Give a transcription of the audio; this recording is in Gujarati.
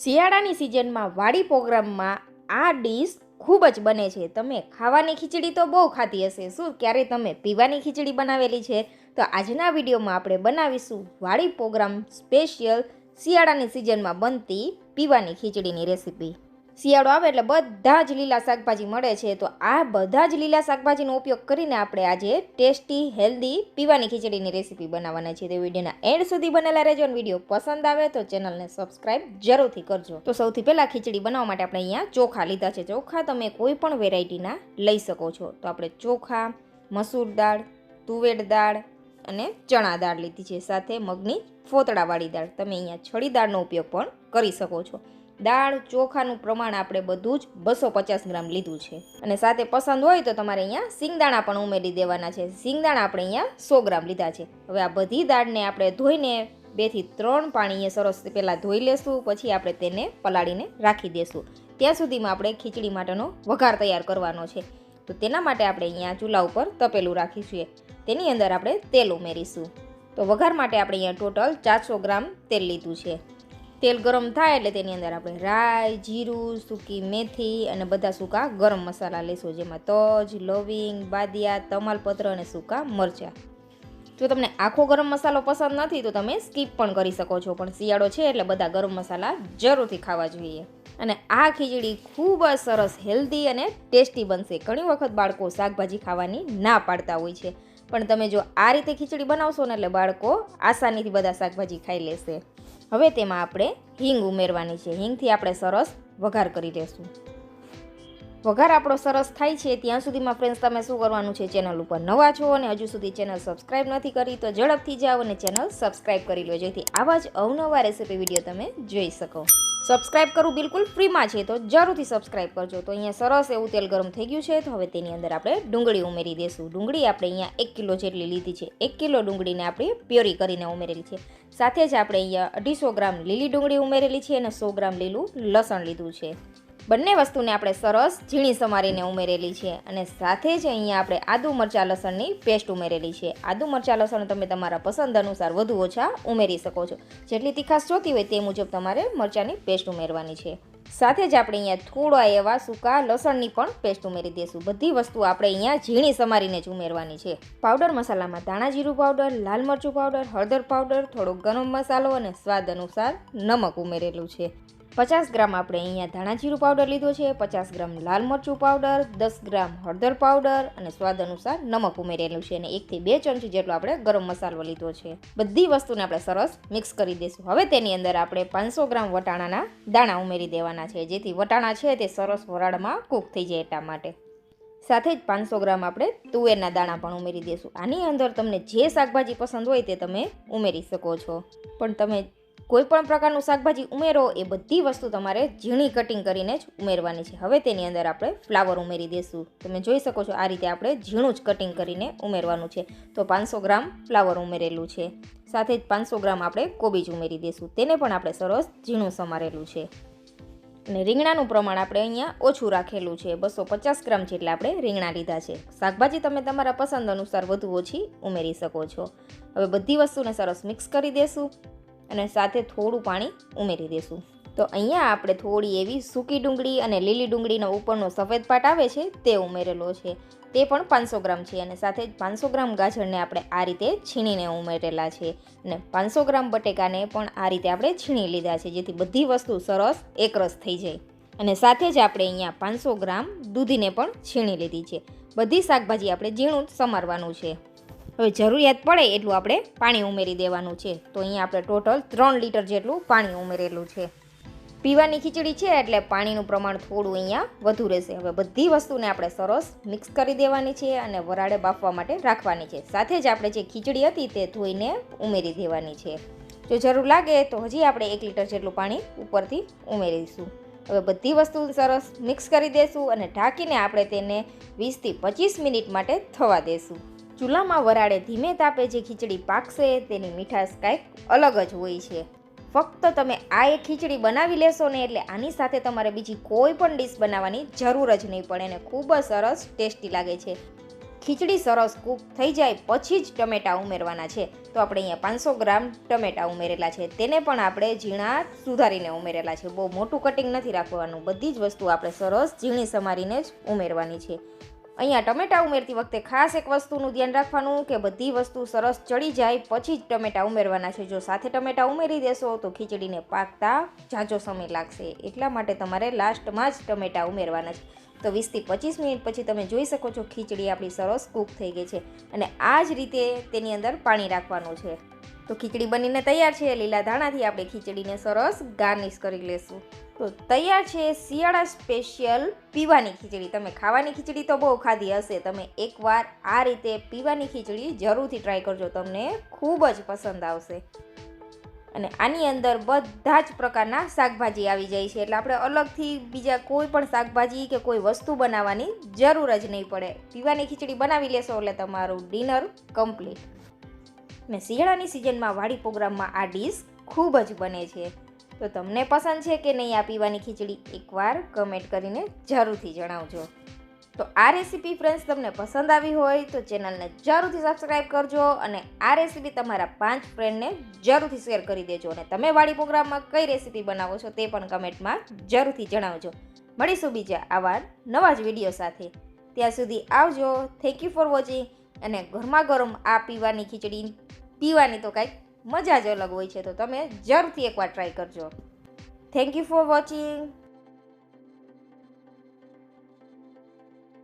શિયાળાની સિઝનમાં વાડી પ્રોગ્રામમાં આ ડીશ ખૂબ જ બને છે. તમે ખાવાની ખીચડી તો બહુ ખાધી હશે. શું ક્યારેય તમે પીવાની ખીચડી બનાવેલી છે? તો આજના વિડીયોમાં આપણે બનાવીશું વાડી પ્રોગ્રામ સ્પેશિયલ શિયાળાની સિઝનમાં બનતી પીવાની ખીચડીની રેસીપી. શિયાળો આવે એટલે બધા જ લીલા શાકભાજી મળે છે. તો આ બધા જ લીલા શાકભાજીનો ઉપયોગ કરીને આપણે આજે ટેસ્ટી, હેલ્ધી પીવાની ખીચડીની રેસીપી બનાવવાના છે તે વિડીયોના એન્ડ સુધી બનેલા રહેજો અને વીડિયો પસંદ આવે તો ચેનલને સબસ્ક્રાઇબ જરૂરથી કરજો. તો સૌથી પહેલાં ખીચડી બનાવવા માટે આપણે અહીંયા ચોખા લીધા છે. ચોખા તમે કોઈ પણ વેરાયટીના લઈ શકો છો. તો આપણે ચોખા, મસૂર દાળ, તુવેર દાળ અને ચણા દાળ લીધી છે. સાથે મગની ફોતળાવાળી દાળ. તમે અહીંયા છડી દાળનો ઉપયોગ પણ કરી શકો છો. દાળ, ચોખાનું પ્રમાણ આપણે બધું જ બસો પચાસ ગ્રામ લીધું છે. અને સાથે પસંદ હોય તો તમારે અહીંયા સિંગદાણા પણ ઉમેરી દેવાના છે. સિંગદાણા આપણે અહીંયા સો ગ્રામ લીધા છે. હવે આ બધી દાળને આપણે ધોઈને બેથી ત્રણ પાણીએ સરસ પહેલાં ધોઈ લેશું, પછી આપણે તેને પલાળીને રાખી દેશું. ત્યાં સુધીમાં આપણે ખીચડી માટેનો વઘાર તૈયાર કરવાનો છે. તો તેના માટે આપણે અહીંયા ચૂલા ઉપર તપેલું રાખીશું. તેની અંદર આપણે તેલ ઉમેરીશું. તો વઘાર માટે આપણે અહીંયા ટોટલ ચારસો ગ્રામ તેલ લીધું છે. તેલ ગરમ થાય એટલે તેની અંદર આપણે રાઈ, જીરું, સૂકી મેથી અને બધા સૂકા ગરમ મસાલા લઈશું, જેમાં તજ, લવિંગ, બાદિયા, તમાલપત્ર અને સૂકા મરચાં. જો તમને આખો ગરમ મસાલો પસંદ નથી, તો તમે સ્કીપ પણ કરી શકો છો, પણ શિયાળો છે એટલે બધા ગરમ મસાલા જરૂરથી ખાવા જોઈએ. અને આ ખીચડી ખૂબ જ સરસ, હેલ્ધી અને ટેસ્ટી બનશે. ઘણી વખત બાળકો શાકભાજી ખાવાની ના પાડતા હોય છે. પણ તમે જો આ રીતે ખીચડી બનાવશો ને એટલે બાળકો આસાનીથી બધા શાકભાજી ખાઈ લેશે. હવે તેમાં આપણે હિંગ ઉમેરવાની છે. હિંગથી આપણે સરસ વઘાર કરી લેશું. વઘાર આપણો સરસ થાય છે, ત્યાં સુધીમાં ફ્રેન્ડ્સ તમે શું કરવાનું છે ચેનલ ઉપર નવા છો અને હજુ સુધી ચેનલ સબસ્ક્રાઈબ નથી કરી, તો ઝડપથી જાઓ અને ચેનલ સબસ્ક્રાઈબ કરી લો જેથી આવા જ અવનવા રેસીપી વીડિયો તમે જોઈ શકો. સબસ્ક્રાઇબ કરવું બિલકુલ ફ્રીમાં છે, તો જરૂરથી સબસ્ક્રાઇબ કરજો. તો અહીંયા સરસ એવું તેલ ગરમ થઈ ગયું છે, તો હવે તેની અંદર આપણે ડુંગળી ઉમેરી દઈશું ડુંગળી આપણે અહીંયા એક કિલો જેટલી લીધી છે. એક કિલો ડુંગળીને આપણે પ્યોરી કરીને ઉમેરેલી છે. સાથે જ આપણે અહીંયા અઢીસો ગ્રામ લીલી ડુંગળી ઉમેરેલી છે અને સો ગ્રામ લીલું લસણ લીધું છે. બંને વસ્તુને આપણે સરસ ઝીણી સમારીને ઉમેરેલી છે અને સાથે જ અહીંયા આપણે આદુ મરચાં લસણની પેસ્ટ ઉમેરેલી છે. આદુ મરચાં લસણ તમે તમારા પસંદ અનુસાર વધુ ઓછા ઉમેરી શકો છો. જેટલી તીખાશ જોતી હોય તે મુજબ તમારે મરચાંની પેસ્ટ ઉમેરવાની છે. સાથે જ આપણે અહીંયા થોડા એવા સૂકા લસણની પણ પેસ્ટ ઉમેરી દઈશું. બધી વસ્તુ આપણે અહીંયા ઝીણી સમારીને જ ઉમેરવાની છે. પાવડર મસાલામાં ધાણા જીરું પાવડર, લાલ મરચું પાવડર, હળદર પાવડર, થોડો ગરમ મસાલો અને સ્વાદ અનુસાર નમક ઉમેરેલું છે. પચાસ ગ્રામ આપણે અહીંયા ધાણા જીરું પાવડર લીધો છે, પચાસ ગ્રામ લાલ મરચું પાવડર દસ ગ્રામ હળદર પાવડર અને સ્વાદ અનુસાર નમક ઉમેરેલું છે અને એકથી બે ચમચી જેટલો આપણે ગરમ મસાલો લીધો છે. બધી વસ્તુને આપણે સરસ મિક્સ કરી દઈશું. હવે તેની અંદર આપણે પાંચસો ગ્રામ વટાણાના દાણા ઉમેરી દેવાના છે. જેથી વટાણા છે તે સરસ વરાળમાં કૂક થઈ જાય એટલા માટે. સાથે જ પાંચસો ગ્રામ આપણે તુવેરના દાણા પણ ઉમેરી દઈશું. આની અંદર તમને જે શાકભાજી પસંદ હોય તે તમે ઉમેરી શકો છો. પણ તમે કોઈ પણ પ્રકારનું શાકભાજી ઉમેરો, એ બધી વસ્તુ તમારે ઝીણી કટિંગ કરીને જ ઉમેરવાની છે. હવે તેની અંદર આપણે ફ્લાવર ઉમેરી દઈશું. તમે જોઈ શકો છો આ રીતે આપણે ઝીણું જ કટિંગ કરીને ઉમેરવાનું છે. તો પાંચસો ગ્રામ ફ્લાવર ઉમેરેલું છે. સાથે જ પાંચસો ગ્રામ આપણે કોબીજ ઉમેરી દઈશું. તેને પણ આપણે સરસ ઝીણું સમારેલું છે. અને રીંગણાનું પ્રમાણ આપણે અહીંયા ઓછું રાખેલું છે. બસો પચાસ ગ્રામ જેટલા આપણે રીંગણા લીધા છે. શાકભાજી તમે તમારા પસંદ અનુસાર વધુ ઓછી ઉમેરી શકો છો. હવે બધી વસ્તુને સરસ મિક્સ કરી દઈશું. અને સાથે થોડું પાણી ઉમેરી દઈશું તો અહીંયા આપણે થોડી એવી સૂકી ડુંગળી અને લીલી ડુંગળીનો ઉપરનો સફેદ પાટ આવે છે તે ઉમેરેલો છે. તે પણ પાંચસો ગ્રામ છે અને સાથે જ પાંચસો ગ્રામ ગાજરને આપણે આ રીતે છીણીને ઉમેરેલા છે. અને પાંચસો ગ્રામ બટેકાને પણ આ રીતે આપણે છીણી લીધા છે, જેથી બધી વસ્તુ સરસ એકરસ થઈ જાય. અને સાથે જ આપણે અહીંયા પાંચસો ગ્રામ દૂધીને પણ છીણી લીધી છે. બધી શાકભાજી આપણે ઝીણું સમારવાનું છે. હવે જરૂરિયાત પડે એટલું આપણે પાણી ઉમેરી દેવાનું છે. તો અહીંયા આપણે ટોટલ ત્રણ લીટર જેટલું પાણી ઉમેરેલું છે. પીવાની ખીચડી છે એટલે પાણીનું પ્રમાણ થોડું અહીંયા વધુ રહેશે. હવે બધી વસ્તુને આપણે સરસ મિક્સ કરી દેવાની છે અને વરાળે બાફવા માટે રાખવાની છે. સાથે જ આપણે જે ખીચડી હતી તે ધોઈને ઉમેરી દેવાની છે. જો જરૂર લાગે તો હજી આપણે એક લીટર જેટલું પાણી ઉપરથી ઉમેરીશું. હવે બધી વસ્તુ સરસ મિક્સ કરી દઈશું અને ઢાંકીને આપણે તેને વીસથી પચીસ મિનિટ માટે થવા દઈશું ચૂલામાં વરાળે ધીમે તાપે જે ખીચડી પાકશે તેની મીઠાશ કાંઈક અલગ જ હોય છે. ફક્ત તમે આ એક ખીચડી બનાવી લેશો ને એટલે આની સાથે તમારે બીજી કોઈ પણ ડીશ બનાવવાની જરૂર જ નહીં પડે ને ખૂબ જ સરસ ટેસ્ટી લાગે છે. ખીચડી સરસ કૂક થઈ જાય પછી જ ટમેટાં ઉમેરવાના છે. તો આપણે અહીંયા પાંચસો ગ્રામ ટમેટાં ઉમેરેલા છે. તેને પણ આપણે ઝીણા સુધારીને ઉમેરેલા છે. બહુ મોટું કટિંગ નથી રાખવાનું. બધી જ વસ્તુ આપણે સરસ ઝીણી સમારીને જ ઉમેરવાની છે. અહીંયા ટમેટાં ઉમેરતી વખતે ખાસ એક વસ્તુનું ધ્યાન રાખવાનું કે બધી વસ્તુ સરસ ચડી જાય પછી જ ટમેટાં ઉમેરવાના છે. જો સાથે ટમેટાં ઉમેરી દેશો તો ખીચડીને પાકતા ઝાઝો સમય લાગશે. એટલા માટે તમારે લાસ્ટમાં જ ટમેટાં ઉમેરવાના છે. તો વીસથી પચીસ મિનિટ પછી તમે જોઈ શકો છો ખીચડી આપણી સરસ કૂક થઈ ગઈ છે અને આ જ રીતે તેની અંદર પાણી રાખવાનું છે. તો ખીચડી બનીને તૈયાર છે. લીલા ધાણાથી આપણે ખીચડીને સરસ ગાર્નિશ કરી લેશું. તો તૈયાર છે શિયાળા સ્પેશિયલ પીવાની ખીચડી. તમે ખાવાની ખીચડી તો બહુ ખાધી હશે. તમે એકવાર આ રીતે પીવાની ખીચડી જરૂરથી ટ્રાય કરજો. તમને ખૂબ જ પસંદ આવશે. અને આની અંદર બધા જ પ્રકારના શાકભાજી આવી જાય છે. એટલે આપણે અલગથી બીજા કોઈ પણ શાકભાજી કે કોઈ વસ્તુ બનાવવાની જરૂર જ નહીં પડે. પીવાની ખીચડી બનાવી લેશો એટલે તમારું ડિનર કમ્પ્લીટ. ને શિયાળાની સિઝનમાં વાડી પ્રોગ્રામમાં આ ડીશ ખૂબ જ બને છે. તો તમને પસંદ છે કે નહીં આ પીવાની ખીચડી? એકવાર કમેન્ટ કરીને જરૂરથી જણાવજો. તો આ રેસીપી ફ્રેન્ડ્સ તમને પસંદ આવી હોય તો ચેનલને જરૂરથી સબસ્ક્રાઈબ કરજો અને આ રેસીપી તમારા પાંચ ફ્રેન્ડને જરૂરથી શેર કરી દેજો અને તમે વાળી પ્રોગ્રામમાં કઈ રેસીપી બનાવો છો તે પણ કમેન્ટમાં જરૂરથી જણાવજો. મળીશું બીજા આવા નવા જ વીડિયો સાથે. ત્યાં સુધી આવજો. થેન્ક યુ ફોર વોચિંગ અને ગરમા ગરમ આ પીવાની ખીચડી, પીવાની તો કાંઈક મજા જ અલગ હોય છે, તો તમે જરૂરથી એકવાર ટ્રાય કરજો. Thank you for watching